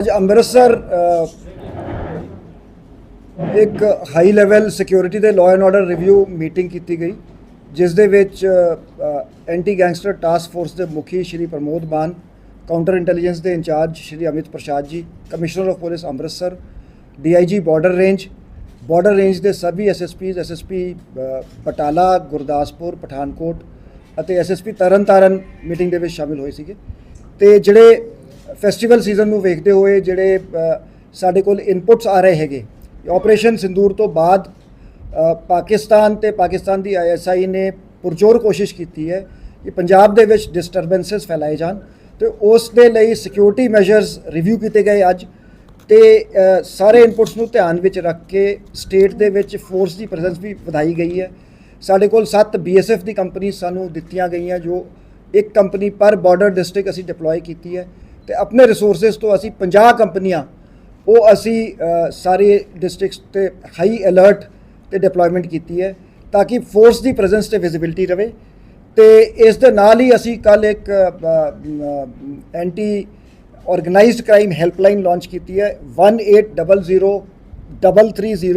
ਅੱਜ ਅੰਮ੍ਰਿਤਸਰ ਇੱਕ high level security ਦੇ law and order review meeting ਕੀਤੀ ਗਈ, ਜਿਸ ਦੇ ਵਿੱਚ ਐਂਟੀ ਗੈਂਗਸਟਰ ਟਾਸਕ ਫੋਰਸ ਦੇ ਮੁਖੀ ਸ਼੍ਰੀ ਪ੍ਰਮੋਦ ਮਾਨ ਕਾਊਂਟਰ ਇੰਟੈਲੀਜੈਂਸ ਦੇ in charge Shri Amit Prasad ji commissioner of police Amritsar DIG border range border range ਦੇ ਸਭੀ ਐਸਐਸਪੀਜ਼ ਐਸਐਸਪੀ ਬਟਾਲਾ, ਗੁਰਦਾਸਪੁਰ, ਪਠਾਨਕੋਟ ਅਤੇ ਐਸਐਸਪੀ ਤਰਨਤਾਰਨ ਮੀਟਿੰਗ ਦੇ ਵਿੱਚ ਸ਼ਾਮਿਲ ਹੋਏ ਸੀਗੇ। ਤੇ ਜਿਹੜੇ ਫੈਸਟੀਵਲ ਸੀਜ਼ਨ ਨੂੰ ਵੇਖਦੇ ਹੋਏ ਜਿਹੜੇ ਸਾਡੇ ਕੋਲ ਇਨਪੁਟਸ ਆ ਰਹੇ ਹੈਗੇ। ਆਪਰੇਸ਼ਨ ਸਿੰਦੂਰ ਤੋਂ ਬਾਅਦ ਪਾਕਿਸਤਾਨ ਤੇ ਪਾਕਿਸਤਾਨ ਦੀ ਆਈਐਸਆਈ ਨੇ ਪੁਰਜੋਰ ਕੋਸ਼ਿਸ਼ ਕੀਤੀ ਹੈ ਕਿ ਪੰਜਾਬ ਦੇ ਵਿੱਚ ਡਿਸਟਰਬੈਂਸਸ ਫੈਲਾਏ ਜਾਣ ਤੇ ਉਸ ਦੇ ਲਈ ਸਿਕਿਉਰਿਟੀ ਮੈਜਰਸ ਰਿਵਿਊ ਕੀਤੇ ਗਏ ਅੱਜ ਤੇ ਸਾਰੇ ਇਨਪੁਟਸ ਨੂੰ ਧਿਆਨ ਵਿੱਚ ਰੱਖ ਕੇ ਸਟੇਟ ਦੇ ਵਿੱਚ ਫੋਰਸ ਦੀ ਪ੍ਰੈਜ਼ੈਂਸ ਵੀ ਵਧਾਈ ਗਈ ਹੈ। ਸਾਡੇ ਕੋਲ 7 ਬੀਐਸਐਫ ਦੀ ਕੰਪਨੀ ਸਾਨੂੰ ਦਿੱਤੀਆਂ ਗਈਆਂ ਜੋ ਇੱਕ ਕੰਪਨੀ ਪਰ ਬਾਰਡਰ ਡਿਸਟ੍ਰਿਕਟ ਅਸੀਂ ਡਿਪਲੋਏ ਕੀਤੀ ਹੈ। ਤੇ ਆਪਣੇ ਰਿਸੋਰਸਸ ਤੋਂ ਅਸੀਂ 50 ਕੰਪਨੀਆਂ, ਉਹ ਅਸੀਂ ਸਾਰੇ ਡਿਸਟ੍ਰਿਕਟਸ ਤੇ ਹਾਈ ਅਲਰਟ ਤੇ ਡਿਪਲੋਇਮੈਂਟ ਕੀਤੀ ਹੈ ਤਾਂ ਕਿ ਫੋਰਸ ਦੀ ਪ੍ਰੈਜ਼ੈਂਸ ਤੇ ਵਿਜ਼ਿਬਿਲਟੀ ਰਵੇ ਤੇ ਇਸ ਦੇ ਨਾਲ ਹੀ ਅਸੀਂ ਕੱਲ ਇੱਕ anti organised crime helpline launch ਕੀਤੀ ਹੈ 1800 330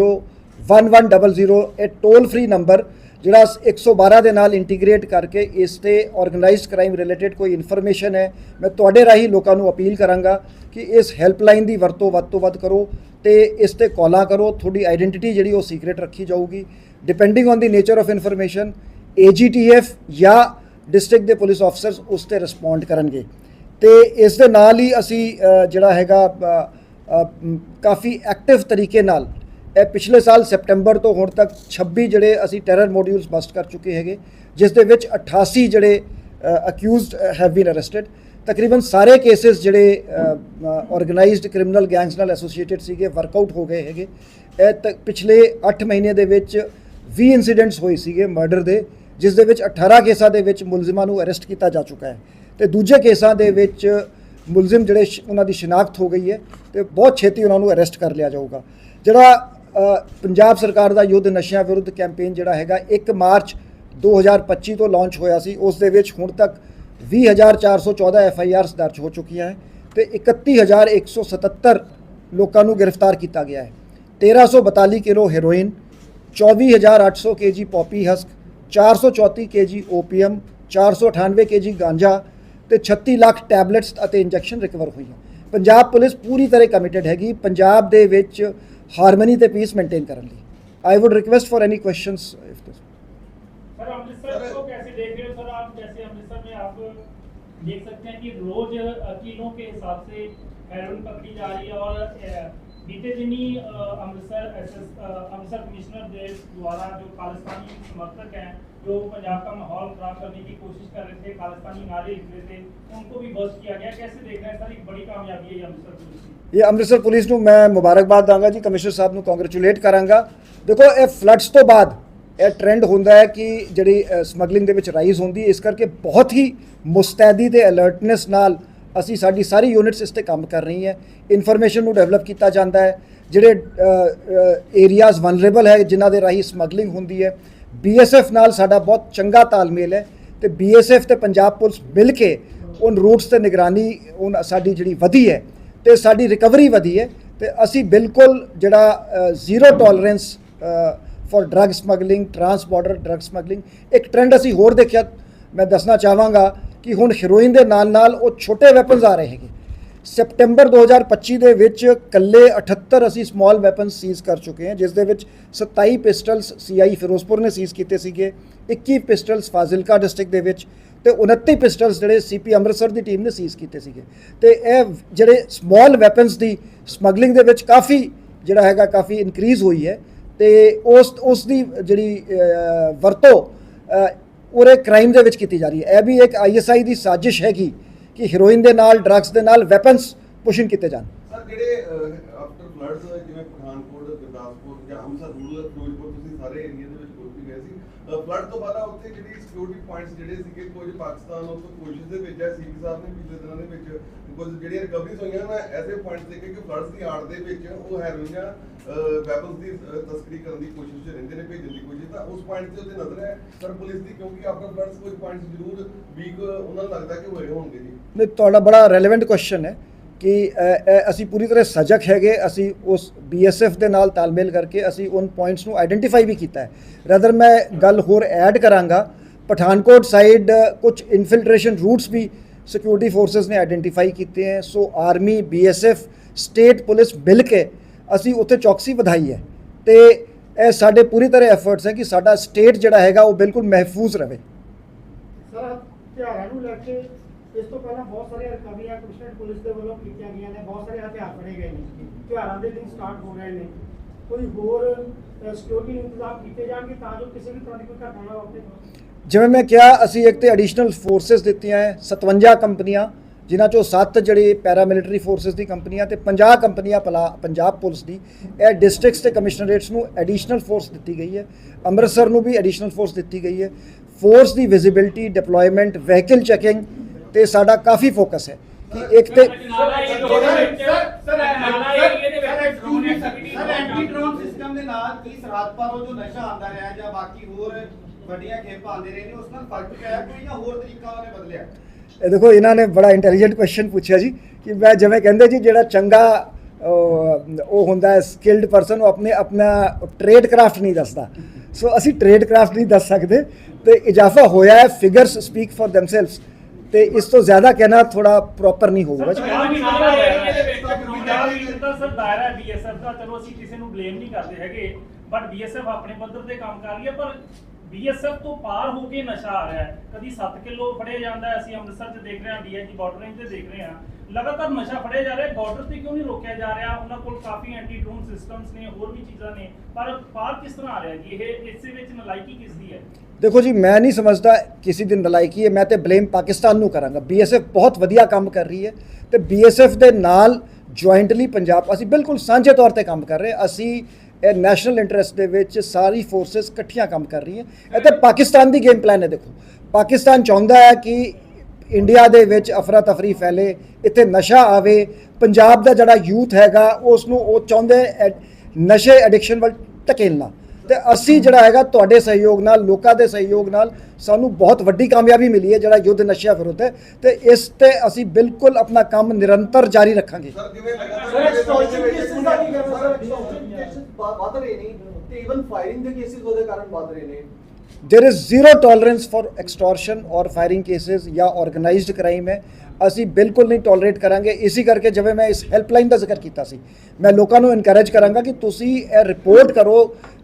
1100 ਇਹ ਟੋਲ ਫ੍ਰੀ ਨੰਬਰ ਜਿਹੜਾ 112 ਦੇ ਨਾਲ ਇੰਟੀਗ੍ਰੇਟ ਕਰਕੇ ਇਸ ਤੇ ਆਰਗੇਨਾਈਜ਼ਡ ਕ੍ਰਾਈਮ ਰਿਲੇਟਡ ਕੋਈ ਇਨਫੋਰਮੇਸ਼ਨ ਹੈ, ਮੈਂ ਤੁਹਾਡੇ ਰਾਹੀਂ ਲੋਕਾਂ ਨੂੰ ਅਪੀਲ ਕਰਾਂਗਾ ਕਿ ਇਸ ਹੈਲਪਲਾਈਨ ਦੀ ਵਰਤੋਂ ਵੱਧ ਤੋਂ ਵੱਧ ਕਰੋ ਤੇ ਇਸ ਤੇ ਕਾਲਾਂ ਕਰੋ, ਤੁਹਾਡੀ ਆਇਡੈਂਟੀਟੀ ਜਿਹੜੀ ਉਹ ਸੀਕ੍ਰੀਟ ਰੱਖੀ ਜਾਊਗੀ। Depending on the nature of information AGTF ਜਾਂ ਡਿਸਟ੍ਰਿਕਟ ਦੇ ਪੁਲਿਸ ਆਫਸਰਸ ਉਸ ਤੇ ਰਿਸਪੌਂਡ ਕਰਨਗੇ। ਤੇ ਇਸ ਦੇ ਨਾਲ ਹੀ ਅਸੀਂ ਜਿਹੜਾ ਹੈਗਾ ਕਾਫੀ ਐਕਟਿਵ ਤਰੀਕੇ ਨਾਲ ਇਹ ਪਿਛਲੇ ਸਾਲ ਸੈਪਟੈਂਬਰ ਤੋਂ ਹੁਣ ਤੱਕ 26 ਜਿਹੜੇ ਅਸੀਂ ਟੈਰਰ ਮੋਡਿਊਲਸ ਬਸਟ ਕਰ ਚੁੱਕੇ ਹੈਗੇ, ਜਿਸ ਦੇ ਵਿੱਚ 88 ਜਿਹੜੇ ਅਕਿਊਜ਼ਡ ਹੈਵ ਬੀਨ ਅਰੈਸਟਡ ਤਕਰੀਬਨ ਸਾਰੇ ਕੇਸਿਸ ਜਿਹੜੇ ਆਰਗੇਨਾਈਜ਼ਡ ਕ੍ਰਿਮੀਨਲ ਗੈਂਗਸ ਨਾਲ ਐਸੋਸੀਏਟਡ ਸੀਗੇ ਵਰਕਆਊਟ ਹੋ ਗਏ ਹੈਗੇ। ਇਹ ਤੱਕ ਪਿਛਲੇ 8 ਮਹੀਨੇ ਦੇ ਵਿੱਚ 20 ਇਨਸੀਡੈਂਟਸ ਹੋਏ ਸੀਗੇ ਮਰਡਰ ਦੇ, ਜਿਸ ਦੇ ਵਿੱਚ 18 ਕੇਸਾਂ ਦੇ ਵਿੱਚ ਮੁਲਜ਼ਮਾਂ ਨੂੰ ਅਰੈਸਟ ਕੀਤਾ ਜਾ ਚੁੱਕਾ ਹੈ। ਤੇ ਦੂਜੇ ਕੇਸਾਂ ਦੇ ਵਿੱਚ ਮੁਲਜ਼ਮ ਜਿਹੜੇ ਸ਼- ਉਹਨਾਂ ਦੀ ਸ਼ਨਾਖਤ ਹੋ ਗਈ ਹੈ ਤੇ ਬਹੁਤ ਛੇਤੀ ਉਹਨਾਂ ਨੂੰ ਅਰੈਸਟ ਕਰ ਲਿਆ ਜਾਊਗਾ। ਜਿਹੜਾ ਪੰਜਾਬ ਸਰਕਾਰ ਦਾ ਯੁੱਧ ਨਸ਼ਿਆਂ ਵਿਰੁੱਧ ਕੈਂਪੇਨ ਜਿਹੜਾ ਹੈਗਾ 1 ਮਾਰਚ 2025 ਤੋਂ ਲਾਂਚ ਹੋਇਆ ਸੀ। ਉਸ ਦੇ ਵਿੱਚ ਹੁਣ ਤੱਕ 20414 ਐਫ ਆਈ ਆਰਸ ਦਰਜ ਹੋ ਚੁੱਕੀਆਂ ਹੈ ਤੇ 31177 ਲੋਕਾਂ ਨੂੰ ਗ੍ਰਿਫਤਾਰ ਕੀਤਾ ਗਿਆ ਹੈ। 1342 kilo heroin 24800 KG poppy husk 434 KG opium 498 KG ਗਾਂਜਾ ਤੇ 36 ਲੱਖ ਟੈਬਲੇਟਸ ਅਤੇ ਇੰਜੈਕਸ਼ਨ ਰਿਕਵਰ ਹੋਈਆਂ। ਪੰਜਾਬ ਪੁਲਿਸ ਪੂਰੀ ਤਰ੍ਹਾਂ ਕਮਿਟਡ ਹੈਗੀ। ਪੰਜਾਬ ਦੇ ਵਿੱਚ हारमनी तो पीस मेनटेन करने ਲਈ I would request for any question देख सकते हैं कि रोज किलो के हिसाब से हेरोइन पकड़ी जा रही है और अ, बीते दिन ही अ, अमृतसर एसएस अ, अमृतसर कमिश्नर देश द्वारा जो खालिस्तानी समर्थक हैं जो पंजाब का माहौल खराब करने की कोशिश कर रहे थे खालिस्तानी नारे लिख रहे थे उनको भी बस्ट किया गया कैसे देख रहे हैं सर एक बड़ी कामयाबी है ये अमृतसर पुलिस की ਇਹ ਅੰਮ੍ਰਿਤਸਰ ਪੁਲਿਸ ਨੂੰ ਮੈਂ ਮੁਬਾਰਕਬਾਦ ਦਾਂਗਾ ਜੀ ਕਮਿਸ਼ਨਰ ਸਾਹਿਬ ਨੂੰ ਕੰਗ੍ਰੈਚੁਲੇਟ ਕਰਾਂਗਾ ਦੇਖੋ ਇਹ ਫਲੱਡਸ ਤੋਂ ਬਾਅਦ ਇਹ ਟ੍ਰੈਂਡ ਹੁੰਦਾ ਹੈ ਕਿ ਜਿਹੜੀ ਸਮਗਲਿੰਗ ਦੇ ਵਿੱਚ ਰਾਈਜ਼ ਹੁੰਦੀ ਹੈ ਇਸ ਕਰਕੇ ਬਹੁਤ ਹੀ ਮੁਸਤੈਦੀ ਤੇ ਅਲਰਟਨੈਸ ਨਾਲ ਅਸੀਂ ਸਾਡੀ ਸਾਰੀ ਯੂਨਿਟਸ ਇਸ ਤੇ ਕੰਮ ਕਰ ਰਹੀ ਹੈ। ਇਨਫੋਰਮੇਸ਼ਨ ਨੂੰ ਡਿਵੈਲਪ ਕੀਤਾ ਜਾਂਦਾ ਹੈ। ਜਿਹੜੇ ਏਰੀਆਜ਼ ਵਨਰੇਬਲ ਹੈ, ਜਿਨ੍ਹਾਂ ਦੇ ਰਾਹੀਂ ਸਮਗਲਿੰਗ ਹੁੰਦੀ ਹੈ। ਬੀਐਸਐਫ ਨਾਲ ਸਾਡਾ ਬਹੁਤ ਚੰਗਾ ਤਾਲਮੇਲ ਹੈ ਤੇ ਬੀਐਸਐਫ ਤੇ ਪੰਜਾਬ ਪੁਲਿਸ ਮਿਲ ਕੇ ਉਨ ਰੂਟਸ ਤੇ ਨਿਗਰਾਨੀ ਉਨ ਸਾਡੀ ਜਿਹੜੀ ਵਧੀ ਹੈ ਤੇ ਸਾਡੀ ਰਿਕਵਰੀ ਵਧੀ ਹੈ ਤੇ ਅਸੀਂ ਬਿਲਕੁਲ ਜਿਹੜਾ zero tolerance for drug smuggling transborder drug smuggling ਇੱਕ ਟ੍ਰੈਂਡ ਅਸੀਂ ਹੋਰ ਦੇਖਿਆ। ਮੈਂ ਦੱਸਣਾ ਚਾਹਾਂਗਾ ਕਿ ਹੁਣ ਹੀਰੋਇਨ ਦੇ ਨਾਲ ਨਾਲ ਉਹ ਛੋਟੇ ਵੈਪਨਸ ਆ ਰਹੇ ਹੈਗੇ। ਸਪਟੈਂਬਰ 2025 ਦੇ ਵਿੱਚ ਕੱਲੇ 78 ਅਸੀਂ ਸਮਾਲ ਵੈਪਨਸ ਸੀਜ਼ ਕਰ ਚੁੱਕੇ ਹਾਂ, ਜਿਸ ਦੇ ਵਿੱਚ 27 ਪਿਸਟਲਸ ਸੀਆਈ ਫਿਰੋਜ਼ਪੁਰ ਨੇ ਸੀਜ਼ ਕੀਤੇ ਸੀਗੇ 21 ਪਿਸਟਲਸ ਫਾਜ਼ਿਲਕਾ ਡਿਸਟ੍ਰਿਕਟ ਦੇ ਵਿੱਚ ਤੇ 29 ਪਿਸਟਲਸ ਜਿਹੜੇ ਸੀਪੀ ਅੰਮ੍ਰਿਤਸਰ ਦੀ ਟੀਮ ਨੇ ਸੀਜ਼ ਕੀਤੇ ਸੀਗੇ। ਤੇ ਇਹ ਜਿਹੜੇ ਸਮਾਲ ਵੈਪਨਸ ਦੀ ਸਮਗਲਿੰਗ ਦੇ ਵਿੱਚ ਕਾਫੀ ਜਿਹੜਾ ਹੈਗਾ ਕਾਫੀ ਇਨਕਰੀਜ਼ ਹੋਈ ਹੈ ਤੇ ਉਸ ਉਸ ਦੀ ਜਿਹੜੀ ਵਰਤੋਂ ਉਰੇ ਕ੍ਰਾਈਮ ਦੇ ਵਿੱਚ ਕੀਤੀ ਜਾ ਰਹੀ ਹੈ। ਇਹ ਵੀ ਇੱਕ ਆਈਐਸਆਈ ਦੀ ਸਾਜ਼ਿਸ਼ ਹੈਗੀ ਕਿ ਹੀਰੋਇਨ ਦੇ ਨਾਲ ਡਰੱਗਸ ਦੇ ਨਾਲ ਵੈਪਨਸ ਪੁਸ਼ਿੰਗ ਕੀਤੇ ਜਾਣ। ਸਰ ਜਿਹੜੇ ਆਫਟਰ ਫਲੱਡਸ ਜਿਵੇਂ ਪਠਾਨਕੋਟ ਗੁਰਦਾਸਪੁਰ ਜਾਂ ਅੰਮ੍ਰਿਤਸਰ ਰੂਰਲ ਫਿਰੋਜ਼ਪੁਰ ਤੁਸੀਂ ਸਾਰੇ ਏਰੀਆ ਦੇ ਵਿੱਚ ਘੁੰਮ ਵੀ ਗਏ ਸੀ। ਫਲੱਡ ਤੋਂ ਬਾਅਦ ਉੱਥੇ ਜਿਹੜੀ ਸਿਕਿਉਰਿਟੀ ਪੁਆਇੰਟਸ ਜਿਹੜੇ ਸੀਗੇ ਕੁਝ ਪਾਕਿਸਤਾਨ ਉਸ ਤੋਂ ਕੋਸ਼ਿਸ਼ ਦੇ ਵਿੱਚ ਹੈ ਸੀਪੀ ਸਾਹਿਬ ਨੇ ਪਿਛਲੇ ਦਿਨਾਂ ਦੇ ਵਿੱਚ ਕੁਝ ਜਿਹੜੀਆਂ ਰਿਕਵਰੀਜ਼ ਹੋਈਆਂ ਮੈਂ ਐਸੇ ਪੁਆਇੰਟਸ ਦੇਖੇ ਕਿ ਫਲੱਡਸ ਦੀ ਆੜ ਦੇ ਵਿੱਚ ਉਹ ਹੈਰੋਇਨ ਜਾਂ ਵੈਪਨਸ ਦੀ ਅਹ, ਤਸਕਰੀ ਕਰਨ ਦੀ ਕੋਸ਼ਿਸ਼ 'ਚ ਰਹਿੰਦੇ ਨੇ ਭੇਜਣ ਦੀ ਕੋਸ਼ਿਸ਼। ਤਾਂ ਉਸ ਪੁਆਇੰਟ ਤੇ ਉੱਤੇ ਨਜ਼ਰ ਹੈ ਸਰ ਪੁਲਿਸ ਦੀ ਕਿਉਂਕਿ ਆਫਟਰ ਫਲੱਡਸ ਕੁਝ ਪੁਆਇੰਟਸ ਜ਼ਰੂਰ ਵੀਕ ਉਹਨਾਂ ਨੂੰ ਲੱਗਦਾ ਕਿ ਹੋਏ ਹੋਣਗੇ ਜੀ। ਨਹੀਂ ਤੁਹਾਡਾ ਬੜਾ ਰੈਲੇਵੈਂਟ ਕੁਐਸਚਨ ਹੈ। ਕਿ ਅ, ਅਸੀਂ ਪੂਰੀ ਤਰ੍ਹਾਂ ਸਜਗ ਹੈਗੇ ਅਸੀਂ ਉਸ ਬੀਐਸਐਫ ਦੇ ਨਾਲ ਤਾਲਮੇਲ ਕਰਕੇ ਅਸੀਂ ਉਨ ਪੁਆਇੰਟਸ ਨੂੰ ਆਇਡੈਂਟੀਫਾਈ ਵੀ ਕੀਤਾ ਹੈ। ਰਦਰ ਮੈਂ ਗੱਲ ਹੋਰ ਐਡ ਕਰਾਂਗਾ ਪਠਾਨਕੋਟ ਸਾਈਡ ਕੁਝ ਇਨਫਿਲਟ੍ਰੇਸ਼ਨ ਰੂਟਸ ਵੀ ਸਿਕਿਉਰਿਟੀ ਫੋਰਸਸ ਨੇ ਆਇਡੈਂਟੀਫਾਈ ਕੀਤੇ ਹੈ। So army BSF state police ਮਿਲ ਕੇ ਅਸੀਂ ਉੱਥੇ ਚੌਕਸੀ ਵਧਾਈ ਹੈ। ਤੇ ਇਹ ਸਾਡੇ ਪੂਰੀ ਤਰ੍ਹਾਂ ਐਫਰਟਸ ਹੈ ਕਿ ਸਾਡਾ ਸਟੇਟ ਜਿਹੜਾ ਹੈਗਾ ਉਹ ਬਿਲਕੁਲ ਮਹਿਫੂਜ਼ ਰਹੇ। ਸਰ ਤਿਉਹਾਰਾਂ ਨੂੰ ਲੈ ਕੇ ਇਸ ਤੋਂ ਪਹਿਲਾਂ ਬਹੁਤ ਸਾਰੀਆਂ ਰਿਕਵਰੀਆਂ ਕਮਿਸ਼ਨਰ ਪੁਲਿਸ ਦੇ ਵੱਲੋਂ ਕੀਤੀਆਂ ਗਈਆਂ ਨੇ, ਬਹੁਤ ਸਾਰੇ ਹਥਿਆਰ ਫੜੇ ਗਏ ਨੇ। ਤਿਉਹਾਰਾਂ ਦੇ ਦਿਨ ਸਟਾਰਟ ਹੋ ਰਹੇ ਨੇ। ਕੋਈ ਹੋਰ ਸਿਕਿਉਰਿਟੀ ਇੰਤਜ਼ਾਮ ਕੀਤੇ ਜਾਣਗੇ ਤਾਂ ਜੋ ਕਿਸੇ ਵੀ ਤਰ੍ਹਾਂ ਦੀ ਕੋਈ ਘਟਨਾ ਨਾ ਜਿਵੇਂ ਮੈਂ ਕਿਹਾ, ਅਸੀਂ ਇੱਕ ਤੇ ਐਡੀਸ਼ਨਲ ਫੋਰਸਸ ਦਿੱਤੀਆਂ ਹੈ 57 ਕੰਪਨੀਆਂ, ਜਿਨ੍ਹਾਂ ਚੋਂ 7 ਜਿਹੜੇ ਪੈਰਾਮਿਲਟਰੀ ਫੋਰਸਸ ਦੀ ਕੰਪਨੀਆਂ ਤੇ 50 ਕੰਪਨੀਆਂ ਪਲਾ- ਪੰਜਾਬ ਪੁਲਿਸ ਦੀ, ਇਹ ਡਿਸਟ੍ਰਿਕਟਸ ਤੇ ਕਮਿਸ਼ਨਰੇਟਸ ਨੂੰ ਐਡੀਸ਼ਨਲ ਫੋਰਸ ਦਿੱਤੀ ਗਈ ਹੈ। ਅੰਮ੍ਰਿਤਸਰ ਨੂੰ ਵੀ ਐਡੀਸ਼ਨਲ ਫੋਰਸ ਦਿੱਤੀ ਗਈ ਹੈ। ਫੋਰਸ ਦੀ ਵਿਜ਼ਿਬਿਲਟੀ ਡਿਪਲੋਇਮੈਂਟ ਵਹੀਕਲ ਚੈਕਿੰਗ ਤੇ ਸਾਡਾ ਕਾਫੀ ਫੋਕਸ ਹੈ ਕਿ ਇੱਕ ਤੇ ਸਰ ਐਂਟੀ ਡਰੋਨ ਸਿਸਟਮ ਦੇ ਨਾਲ ਕੀ ਸਰਹੱਦ ਪਰ ਉਹ ਜੋ ਨਸ਼ਾ ਆਂਦਾ ਰਿਹਾ ਜਾਂ ਬਾਕੀ ਹੋਰ ਵੱਡੀਆਂ ਖੇਪਾਂ ਆਉਂਦੇ ਰਹੇ ਨੇ ਉਸ ਨਾਲ ਫ਼ਰਕ ਪਿਆ ਕੋਈ ਜਾਂ ਹੋਰ ਤਰੀਕਾ ਉਹਨੇ ਬਦਲਿਆ? ਇਹ ਦੇਖੋ ਇਹਨਾਂ ਨੇ ਬੜਾ ਇੰਟੈਲੀਜੈਂਟ ਕੁਐਸਚਨ ਪੁੱਛਿਆ ਜੀ ਕਿ ਮੈਂ ਜਿਵੇਂ ਕਹਿੰਦੇ ਜੀ ਜਿਹੜਾ ਚੰਗਾ ਉਹ ਹੁੰਦਾ ਹੈ ਸਕਿਲਡ ਪਰਸਨ ਉਹ ਆਪਣੇ ਆਪਣਾ ਟ੍ਰੇਡ ਕਰਾਫਟ ਨਹੀਂ ਦੱਸਦਾ। ਸੋ ਅਸੀਂ ਟ੍ਰੇਡ ਕਰਾਫਟ ਨਹੀਂ ਦੱਸ ਸਕਦੇ। ਤੇ ਇਜ਼ਾਫਾ ਹੋਇਆ ਹੈ ਫਿਗਰਸ ਸਪੀਕ ਫॉर ਥੈਮਸੈਲਵਸ ਤੇ ਇਸ ਤੋਂ ਜ਼ਿਆਦਾ ਕਹਿਣਾ ਥੋੜਾ ਪ੍ਰੋਪਰ ਨਹੀਂ ਹੋਊਗਾ ਦਾਇਰਾ ਬੀਐਸਐਫ ਦਾ, ਚਲੋ ਅਸੀਂ ਕਿਸੇ ਨੂੰ ਬਲੇਮ ਨਹੀਂ ਕਰਦੇ ਹੈਗੇ ਬਟ ਬੀਐਸਐਫ ਆਪਣੇ ਪੱਧਰ ਤੇ ਕੰਮ ਕਰ ਰਹੀ ਹੈ, ਪਰ ਬੀਐਸਐਫ ਤੋਂ ਪਾਰ ਹੋ ਕੇ ਨਸ਼ਾ ਆ ਰਿਹਾ ਹੈ। ਕਦੀ 7 ਕਿਲੋ ਫੜਿਆ ਜਾਂਦਾ ਹੈ, ਅਸੀਂ ਅੰਮ੍ਰਿਤਸਰ 'ਚ ਦੇਖ ਰਹੇ ਹਾਂ, ਡੀਆਈਜੀ ਬਾਰਡਰ ਰੇਂਜ ਤੇ ਦੇਖ ਰਹੇ ਹਾਂ। ਲਗਾਤਾਰ ਨਸ਼ਾ ਫੜਿਆ ਜਾ ਰਿਹਾ ਹੈ ਬਾਰਡਰ ਤੇ ਕਿਉਂ ਨਹੀਂ ਰੋਕਿਆ ਜਾ ਰਿਹਾ? ਉਹਨਾਂ ਕੋਲ ਕਾਫੀ ਐਂਟੀ ਡਰੋਨ ਸਿਸਟਮਸ ਨੇ, ਹੋਰ ਵੀ ਚੀਜ਼ਾਂ ਨੇ। ਪਰ ਪਾਰ ਕਿਸ ਤਰ੍ਹਾਂ ਆ ਰਿਹਾ ਜੀ? ਇਹ ਇਸ ਵਿੱਚ ਨਲਾਇਕੀ ਕਿਸ ਦੀ ਹੈ? ਦੇਖੋ ਜੀ, ਮੈਂ ਨਹੀਂ ਸਮਝਦਾ ਕਿਸੇ ਦਿਨ ਨਲਾਇਕੀ ਹੈ। ਮੈਂ ਤੇ ਬਲੇਮ ਪਾਕਿਸਤਾਨ ਨੂੰ ਕਰਾਂਗਾ। ਬੀਐਸਐਫ ਬਹੁਤ ਵਧੀਆ ਕੰਮ ਕਰ ਰਹੀ ਹੈ ਤੇ ਬੀਐਸਐਫ ਦੇ ਨਾਲ ਜੁਆਇੰਟਲੀ ਪੰਜਾਬ, ਅਸੀਂ ਬਿਲਕੁਲ ਸਾਂਝੇ ਤੌਰ ਤੇ ਕੰਮ ਕਰ ਰਹੇ ਅਸੀਂ ਇਹ ਨੈਸ਼ਨਲ ਇੰਟਰਸਟ ਦੇ ਵਿੱਚ ਸਾਰੀ ਫੋਰਸਸ ਇਕੱਠੀਆਂ ਕੰਮ ਕਰ ਰਹੀਆਂ ਇਹ ਤਾਂ ਪਾਕਿਸਤਾਨ ਦੀ ਗੇਮ ਪਲਾਨ ਹੈ ਦੇਖੋ ਪਾਕਿਸਤਾਨ ਚਾਹੁੰਦਾ ਹੈ ਕਿ ਇੰਡੀਆ ਦੇ ਵਿੱਚ ਅਫਰਾ ਤਫਰੀ ਫੈਲੇ ਇੱਥੇ ਨਸ਼ਾ ਆਵੇ ਪੰਜਾਬ ਦਾ ਜਿਹੜਾ ਯੂਥ ਹੈਗਾ ਉਸ ਨੂੰ ਉਹ ਚਾਹੁੰਦੇ ਨਸ਼ੇ ਐਡਿਕਸ਼ਨ ਵੱਲ ਧਕੇਲਣਾ ਤੇ ਅਸੀਂ ਜਿਹੜਾ ਹੈਗਾ ਤੁਹਾਡੇ ਸਹਿਯੋਗ ਨਾਲ ਲੋਕਾਂ ਦੇ ਸਹਿਯੋਗ ਨਾਲ ਸਾਨੂੰ ਬਹੁਤ ਵੱਡੀ ਕਾਮਯਾਬੀ ਮਿਲੀ ਹੈ ਜਿਹੜਾ ਯੁੱਧ ਨਸ਼ਿਆਂ ਵਿਰੁੱਧ ਹੈ ਤੇ ਇਸ ਤੇ ਅਸੀਂ ਬਿਲਕੁਲ ਆਪਣਾ ਕੰਮ ਨਿਰੰਤਰ ਜਾਰੀ ਰੱਖਾਂਗੇ ਸਰ ਜਿਵੇਂ ਸਰ ਐਕਸਟੋਰਸ਼ਨ ਕੇਸਿਸ ਦਾ ਕੀ ਕਹਿਣਾ ਸਰ ਐਕਸਟੋਰਸ਼ਨ ਕੇਸਿਸ ਵੱਧ ਰਹੇ ਨੇ ਤੇ ਇਵਨ ਫਾਇਰਿੰਗ ਦੇ ਕੇਸਿਸ ਉਹਦੇ ਕਾਰਨ ਵੱਧ ਰਹੇ ਨੇ there is zero tolerance for extortion और फायरिंग केसेस या ऑर्गेनाइज्ड क्राइम ਹੈ ਅਸੀਂ ਬਿਲਕੁਲ ਨਹੀਂ ਟੋਲਰੇਟ ਕਰਾਂਗੇ ਇਸੇ ਕਰਕੇ ਜਿਵੇਂ ਮੈਂ ਇਸ ਹੈਲਪਲਾਈਨ ਦਾ ਜ਼ਿਕਰ ਕੀਤਾ ਸੀ ਮੈਂ ਲੋਕਾਂ ਨੂੰ ਇਨਕਰੇਜ ਕਰਾਂਗਾ ਕਿ ਤੁਸੀਂ ਇਹ ਰਿਪੋਰਟ ਕਰੋ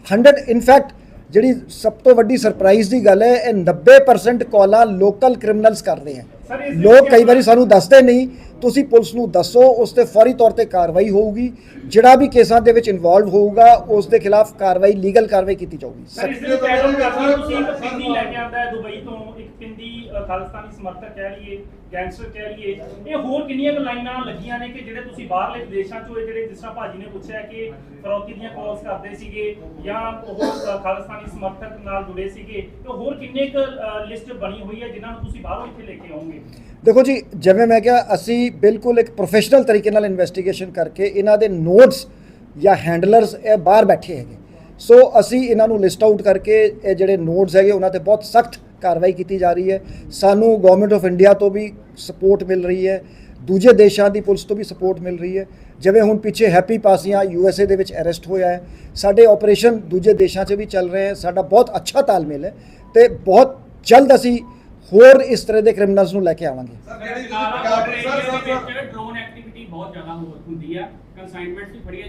100 ਇਨਫੈਕਟ ਜਿਹੜੀ ਸਭ ਤੋਂ ਵੱਡੀ ਸਰਪ੍ਰਾਈਜ਼ ਦੀ ਗੱਲ ਹੈ ਇਹ 90% ਕਾਲਾਂ ਲੋਕਲ ਕ੍ਰਿਮੀਨਲਸ ਕਰਦੇ ਹੈ Sir, ਇਸ ਦੇ ਲੋਕ ਵਿੱਚ ਕਈ ਵਾਰੀ ਸਾਨੂੰ ਦੱਸਦੇ ਨਹੀਂ ਤੁਸੀਂ ਪੁਲਿਸ ਨੂੰ ਦੱਸੋ ਉਸ ਤੇ ਫੌਰੀ ਤੌਰ ਤੇ ਕਾਰਵਾਈ ਹੋਊਗੀ। ਜਿਹੜਾ ਵੀ ਕੇਸਾਂ ਦੇ ਵਿੱਚ ਇਨਵੋਲਵ ਹੋਊਗਾ ਉਸ ਦੇ ਖਿਲਾਫ ਕਾਰਵਾਈ ਲੀਗਲ ਕਾਰਵਾਈ ਕੀਤੀ ਜਾਊਗੀ। ਸਰ ਇਸ ਦੇ ਵਿੱਚ ਐਡ ਕਰਦਾ ਤੁਸੀਂ ਇੱਕ ਪਿੰਡੀ ਲੈ ਕੇ ਆਂਦਾ ਹੈ ਦੁਬਈ ਤੋਂ ਇੱਕ ਪਿੰਡੀ ਅ, ਖਾਲਿਸਤਾਨੀ ਸਮਰਥਕ ਕਹਿ ਲਈਏ ਗੈਂਗਸਟਰ ਕਹਿ ਲਈਏ। ਇਹ ਹੋਰ ਕਿੰਨੀਆਂ ਕੁ ਲਾਈਨਾਂ ਲੱਗੀਆਂ ਨੇ ਕਿ ਜਿਹੜੇ ਤੁਸੀਂ ਬਾਹਰਲੇ ਵਿਦੇਸ਼ਾਂ ਚੋਂ ਇਹ ਜਿਹੜੇ ਜਿਸ ਤਰ੍ਹਾਂ ਭਾਜੀ ਨੇ ਪੁੱਛਿਆ ਕਿ ਫਰੌਤੀ ਦੀਆਂ ਕਾਲਸ ਕਰਦੇ ਸੀਗੇ ਜਾਂ ਉਹ ਅ, ਖਾਲਿਸਤਾਨੀ ਸਮਰਥਕ ਨਾਲ ਜੁੜੇ ਸੀਗੇ ਤੇ ਹੋਰ ਕਿੰਨੇ ਕੁ ਲਿਸਟ ਬਣੀ ਹੋਈ ਹੈ ਜਿਨ੍ਹਾਂ ਨੂੰ ਤੁਸੀਂ ਬਾਹਰੋਂ ਇੱਥੇ ਲੈ ਕੇ ਆਓਗੇ ਦੇਖੋ ਜੀ, ਜਿਵੇਂ ਮੈਂ ਕਿਹਾ, ਅਸੀਂ ਬਿਲਕੁਲ ਇੱਕ ਪ੍ਰੋਫੈਸ਼ਨਲ ਤਰੀਕੇ ਨਾਲ ਇਨਵੈਸਟੀਗੇਸ਼ਨ ਕਰਕੇ ਇਹਨਾਂ ਦੇ ਨੋਟਸ ਜਾਂ ਹੈਂਡਲਰਸ ਇਹ ਬਾਹਰ ਬੈਠੇ ਹੈਗੇ। ਸੋ ਅਸੀਂ ਇਹਨਾਂ ਨੂੰ ਲਿਸਟ ਆਊਟ ਕਰਕੇ ਇਹ ਜਿਹੜੇ ਨੋਟਸ ਹੈਗੇ, ਉਹਨਾਂ ਤੇ ਬਹੁਤ ਸਖਤ ਕਾਰਵਾਈ ਕੀਤੀ ਜਾ ਰਹੀ ਹੈ। ਸਾਨੂੰ ਗਵਰਨਮੈਂਟ ਆਫ ਇੰਡੀਆ ਤੋਂ ਵੀ ਸਪੋਰਟ ਮਿਲ ਰਹੀ ਹੈ। ਦੂਜੇ ਦੇਸ਼ਾਂ ਦੀ ਪੁਲਿਸ ਤੋਂ ਵੀ ਸਪੋਰਟ ਮਿਲ ਰਹੀ ਹੈ। ਜਿਵੇਂ ਹੁਣ ਪਿੱਛੇ ਹੈਪੀ ਪਾਸੀਆਂ ਯੂਐਸਏ ਦੇ ਵਿੱਚ ਅਰੈਸਟ ਹੋਇਆ ਹੈ। ਸਾਡੇ ਆਪਰੇਸ਼ਨ ਦੂਜੇ ਦੇਸ਼ਾਂ 'ਚ ਵੀ ਚੱਲ ਰਹੇ ਹੈ। ਸਾਡਾ ਬਹੁਤ ਅੱਛਾ ਤਾਲਮੇਲ ਹੈ ਤੇ ਬਹੁਤ ਜਲਦ ਅਸੀਂ ਹੋਰ ਇਸ ਤਰ੍ਹਾਂ ਦੇ ਕ੍ਰਿਮੀਨਲਸ ਨੂੰ ਲੈ ਕੇ ਆਵਾਂਗੇ। ਸਰ ਡਰੋਨ ਐਕਟੀਵਿਟੀ ਬਹੁਤ ਜ਼ਿਆਦਾ ਹੁੰਦੀ ਆ ਕਨਸਾਈਨਮੈਂਟਸ ਵੀ ਫੜੀਆਂ